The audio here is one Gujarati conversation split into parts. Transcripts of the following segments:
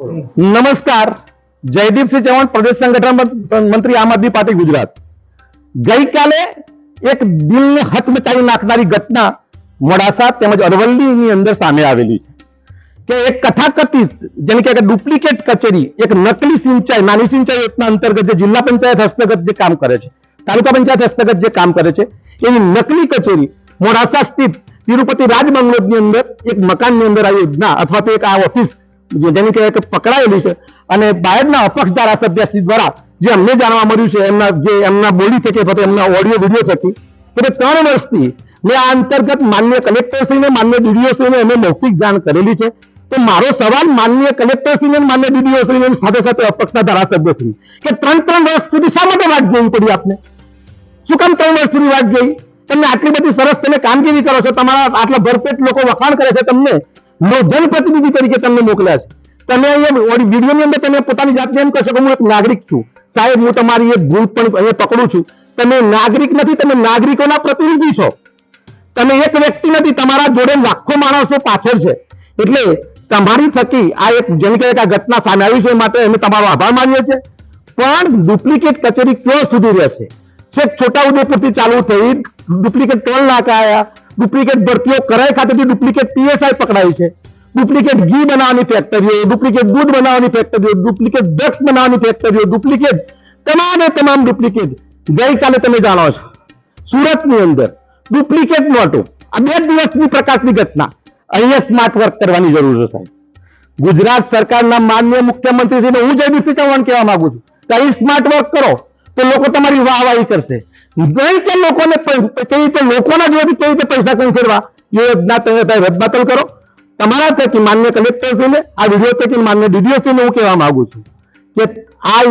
નમસ્કાર. જયદીપસિંહ ચૌહાણ, પ્રદેશ સંગઠન મંત્રી આમ આદમી પાર્ટી, ગુજરાત. ગઈકાલે એક દિલને હચમચાવી નાખનારી ઘટના મોડાસા તેમજ અરવલ્લીની અંદર સામે આવેલી છે. કે એક કથાકથિત, જેને કે ડુપ્લિકેટ કચેરી, એક નકલી સિંચાઈ, નાની સિંચાઈ યોજના અંતર્ગત જે જિલ્લા પંચાયત હસ્તગત જે કામ કરે છે, તાલુકા પંચાયત હસ્તગત જે કામ કરે છે, એની નકલી કચેરી મોડાસા સ્થિત તિરુપતિ રાજ બંગલોદની અંદર એક મકાનની અંદર આ યોજના અથવા તો એક આ ઓફિસ જેની કહેવાય કે પકડાયેલી છે અને બાયડના અપક્ષ ધારાસભ્ય શ્રી દ્વારા જે અમને જાણવા મળ્યું છે, એમના જે એમના બોલી થકી અથવા એમના ઓડિયો વીડિયો થકી કે તે ત્રણ વર્ષથી મેં આ અંતર્ગત માન્ય કલેક્ટરશ્રીને, માન્ય ડીડીઓશ્રીને અમે મૌખિક જાણ કરેલી છે. તો મારો સવાલ માન્ય કલેક્ટરશ્રીને, માન્ય ડીડીઓશ્રીને સાથે સાથે અપક્ષના ધારાસભ્યશ્રી કે ત્રણ ત્રણ વર્ષ સુધી શા માટે વાત જોવી પડી આપને? શું કામ ત્રણ વર્ષ સુધી વાત જોઈ? તમને આટલી બધી સરસ તમે કામગીરી કરો છો, તમારા આટલા ભરપેટ લોકો વખાણ કરે છે તમને? જનપ્રતિનિધિ તરીકે તમને મોકલ્યા છે. તમે અહીંયા વિડીયોની અંદર તમે પોતાની જાતને એમ કહેશો કે હું એક નાગરિક છું. સાહેબ, હું તમારી એક ભૂલ પણ અહીંયા પકડું છું. તમે નાગરિક નથી, તમે નાગરિકોના પ્રતિનિધિ છો. તમે એક વ્યક્તિ નથી, તમારા જોડે લાખો માણસો પાછળ છે. એટલે તમારી થકી આ એક, જેમ કે ઘટના સામે આવી છે માટે અમે તમારો આભાર માનીએ છીએ. પણ ડુપ્લિકેટ કચેરી ક્યાં સુધી રહેશે? છેક છોટાઉદેપુરથી ચાલુ થઈ, ડુપ્લિકેટ ટોલ નાકા આવ્યા ડુપ્લિકેટ ભરતીઓ કરાઈ ખાતેથી ડુપ્લિકેટ પીએસઆઈ પકડાઈ છે. ડુપ્લિકેટ ઘી બનાવવાની ફેક્ટરીઓ, ડુપ્લિકેટ દૂધ બનાવવાની ફેક્ટરીઓ, ડુપ્લિકેટ ડ્રગ્સ બનાવવાની ફેક્ટરીઓ, ડુપ્લિકેટ તમામે તમામ ડુપ્લિકેટ ગઈકાલે તમે જાણો છો. સુરતની અંદર ડુપ્લિકેટ નોટો. આ બે દિવસની પ્રકાશની ઘટના. અહીંયા સ્માર્ટ વર્ક કરવાની જરૂર છે સાહેબ. ગુજરાત સરકારના માનનીય મુખ્યમંત્રી શ્રીને હું જયદીપસિંહ ચૌહાણ કહેવા માંગુ છું કે અહીં સ્માર્ટ વર્ક કરો તો લોકો તમારી વાહવાહી કરશે. નહીં કે લોકોને કેવી રીતે લોકોના જોડેથી કેવી રીતે પૈસા ખંખેરવા યોજના તમે ભાઈ રદબાતલ કરો. તમારા થકી માન્ય કલેક્ટરશ્રીને, આ વીડિયો થકી માન્ય ડીડીઓશ્રીને હું કહેવા માંગુ છું કે આ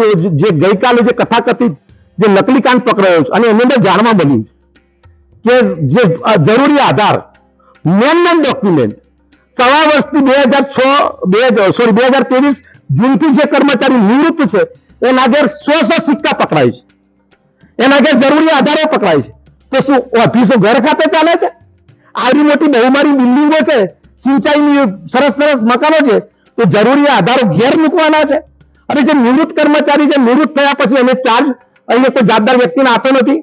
જે ગઈકાલે જે કથાકથિત, જે નકલી કાંડ પકડાયો છે, અને એની અંદર જાણવા મળ્યું કે જે જરૂરી આધાર, મેન મેન ડોક્યુમેન્ટ, સવા વર્ષથી બે હજાર છ, બે સોરી, બે હજાર ત્રેવીસ જૂનથી જે કર્મચારી નિવૃત્ત છે, એના ઘેર સો સો સિક્કા પકડાય છે. એના ઘેર જરૂરી આધારો પકડાય છે. તો શું ઓફિસો ઘર ખાતે ચાલે છે? આવી મોટી બહુમારી બિલ્ડિંગો છે, સિંચાઈની સરસ સરસ મકાનો છે, તો જરૂરી આધારો ઘેર મૂકવાના છે. અને જે નિવૃત્ત કર્મચારી છે, નિવૃત્ત થયા પછી એને ચાર્જ અહીંયા કોઈ જવાબદાર વ્યક્તિને આપતો નથી.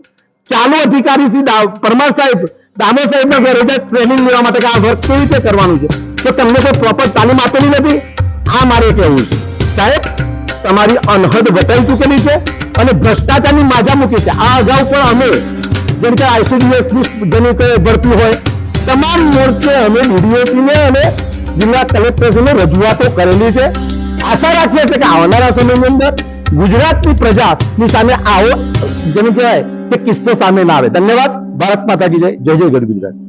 ચાલુ અધિકારી શ્રી પરમાર સાહેબ દામો સાહેબના ઘરે જાય ટ્રેનિંગ લેવા માટે કે આ વર્ક કેવી રીતે કરવાનું છે? તો તમને કોઈ પ્રોપર તાલીમ આપેલી નથી? આ મારે કહેવું છે. સાહેબ, તમારી અનહદ વટાઈ ચૂકેલી છે. અને ભ્રષ્ટાચારની માજા મૂકી છે. આ અગાઉ પણ અમે, જેમ કે આઈસીડીએસ જેની કે ભરતી હોય, તમામ મોરચે અમે ડીડીઓસીને અને જિલ્લા કલેક્ટરશ્રીને રજૂઆતો કરેલી છે. આશા રાખીએ છીએ કે આવનારા સમયની અંદર ગુજરાતની પ્રજાની સામે આવો, જેને કહેવાય કે કિસ્સો સામે ના આવે. ધન્યવાદ. ભારત માતા કી જય. જય જય ગઢ ગુજરાત.